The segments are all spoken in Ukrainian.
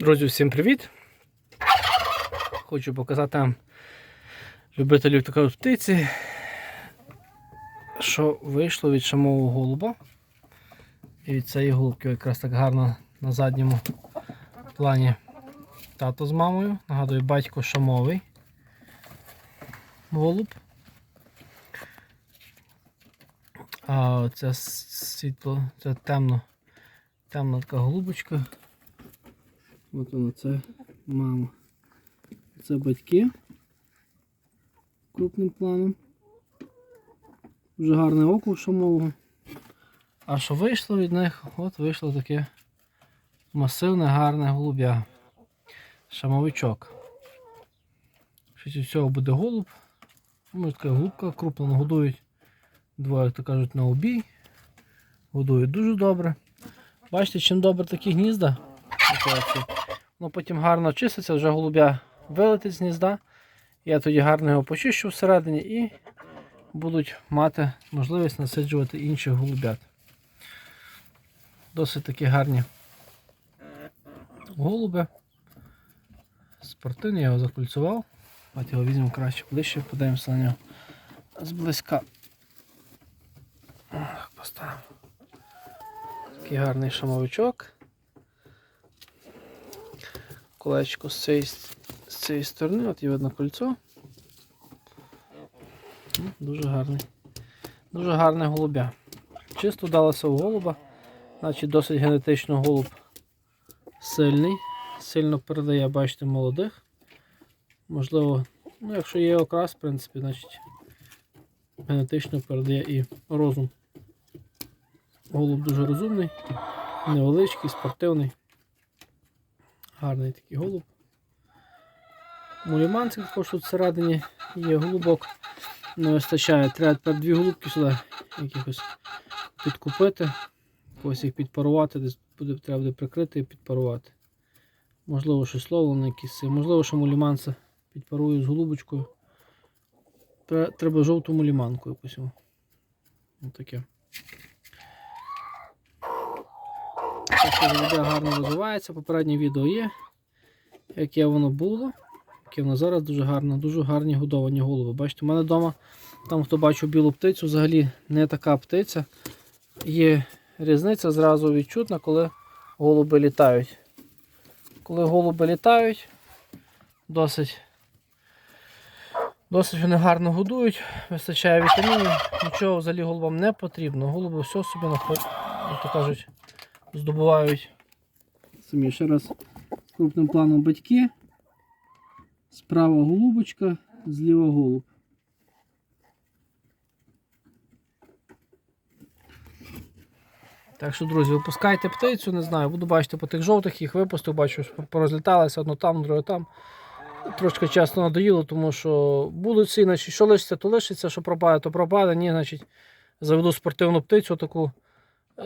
Друзі, всім привіт! Хочу показати любителів такої птиці, що вийшло від шамового голуба. І від цієї голубки якраз так гарно на задньому плані тато з мамою. Нагадую, батько шамовий голуб. А це світло, це темно, темна така голубочка. От вона, це мама. Це батьки крупним планом. Дуже гарне око у шамового. А що вийшло від них? От вийшло таке масивне, гарне голуб'я. Шамовичок. Щось від цього буде голуб. Може така голубка крупно годують. Двоє, як то кажуть, на обій. Годують дуже добре. Бачите, чим добре такі гнізда. Оце. Воно потім гарно чиститься, вже голубя вилетить з гнізда. Я тоді гарно його почищу всередині і будуть мати можливість насиджувати інших голубят. Досить такі гарні голуби. Спортивний, я його закульцював. От його візьмемо краще ближче, подивимося на нього зблизька. Поставимо. Такий гарний шамовичок. Колечко з цієї, з цієї сторони, от є видно кольцо. Ну, Дуже гарний. Дуже гарне голубя. Чисто вдалося у голуба. Значить досить генетично голуб сильний. Сильно передає, бачите, молодих. Можливо, ну якщо є окрас, в принципі, значить генетично передає і розум. Голуб дуже розумний, невеличкий, спортивний. Гарний такий голуб. Муліманцик також тут всередині є голубок. Не вистачає. Треба тепер дві голубки сюди якихось підкупити, когось їх підпарувати, десь буде, треба буде прикрити і підпарувати. Можливо, щось ловлено якісь. Можливо, що муліманця підпарую з голубочкою. Треба жовту муліманку якусь. Ось таке. Так що гарно розвивається. Попереднє відео є, яке воно було. Яке воно зараз дуже гарно, дуже гарні годовані голуби. Бачите, у мене вдома, там хто бачив білу птицю, взагалі не така птиця. Є різниця зразу відчутна, коли голуби літають. Коли голуби літають, досить, досить вони гарно годують, вистачає вітамінів, нічого взагалі голубам не потрібно. Голуби все собі як то кажуть, здобувають. Самі ще раз крупним планом батьки. Справа голубочка, зліва голуб. Так що, друзі, випускайте птицю, не знаю, буду бачити по тих жовтих, їх випустив, бачу, що порозліталися, одно там, друге там. Трошки чесно надоїло, тому що будуть всі, значить, що лишиться, то лишиться, що пропаде, то пропаде. Ні, значить, заведу спортивну птицю таку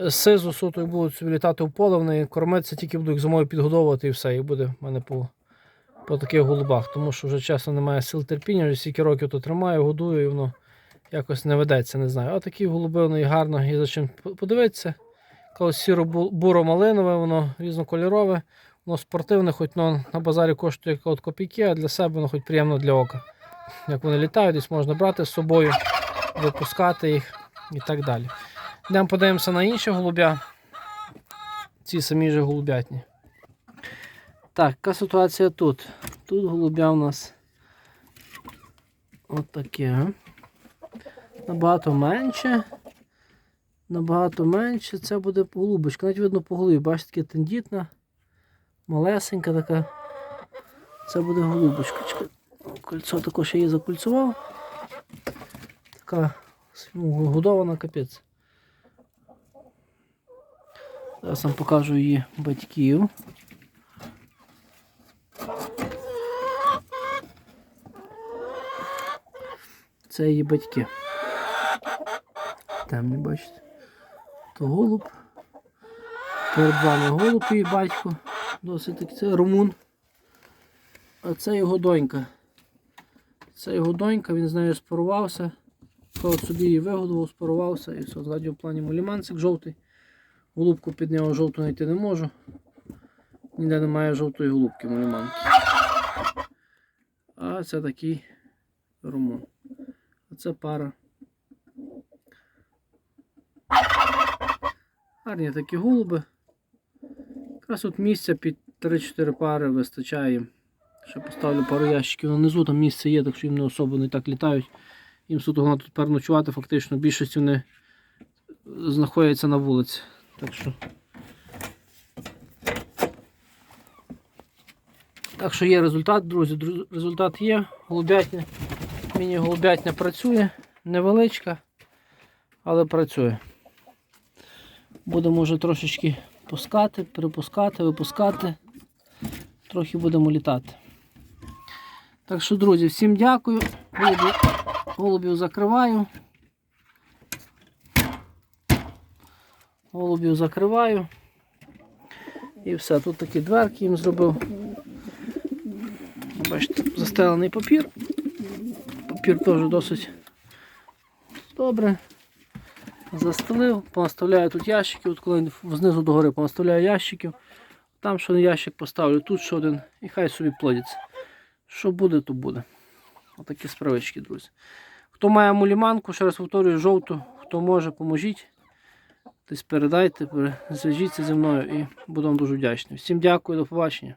сизу суту і будуть собі літати в поле, вони кормитися, тільки буду їх зимою підгодовувати і все. І буде в мене по, по таких голубах. Тому що вже чесно немає сил терпіння, вже стільки років то тримаю, годую, і воно якось не ведеться, не знаю. А такі голуби, воно і гарно, і за чим подивитися. Колись сіро-буро-малинове, воно різнокольорове, воно спортивне, хоч воно на базарі коштує от копійки, а для себе воно хоч приємно для ока. Як вони літають, десь можна брати з собою, випускати їх і так далі. Йдемо подивимося на інші голубя. Ці самі же голубятні. Так, яка ситуація тут? Тут голубя у нас от. Набагато менше. Набагато менше. Це буде голубочка. Навіть видно по голові, бачите, таке тендітна, малесенька така. Це буде голубочка. Кольцо також я її закульцював. Така годована капець. Зараз вам покажу її батьків. Це її батьки. Там не бачите. То голуб. Перед вами голуб і батько. Досить таки це румун. А це його донька. Це його донька, він з нею спарувався. То собі її вигодував, спарувався і все, ззаді в плані муліманцик жовтий. Голубку під нього жовту знайти не можу. ніде немає жовтої голубки маліманки. А це такий румун. А це пара. Гарні такі голуби. Якраз от місця під 3-4 пари вистачає. Ще поставлю пару ящиків внизу, там місце є, так що їм не особо не так літають. Їм суто тут переночувати, фактично більшість вони знаходяться на вулиці. Так що. Так що є результат, друзі. Результат є. Голубятня. Міні-голубятня працює. Невеличка, але працює. Будемо вже трошечки пускати, перепускати, випускати. Трохи будемо літати. Так що, друзі, всім дякую. Голубів закриваю. Голубів закриваю. І все. Тут такі дверки їм зробив. Бачите, застелений папір. Папір теж досить добре. Застелив, понаставляю тут ящики, от коли знизу до гори понаставляю ящиків. Там ще один ящик поставлю, тут ще один, і хай собі плодяться. Що буде, то буде. Отакі справички, друзі. Хто має муліманку, ще раз повторюю, жовту, хто може, поможіть. Десь передайте, зв'яжіться зі мною і буду вам дуже вдячний. Всім дякую, до побачення.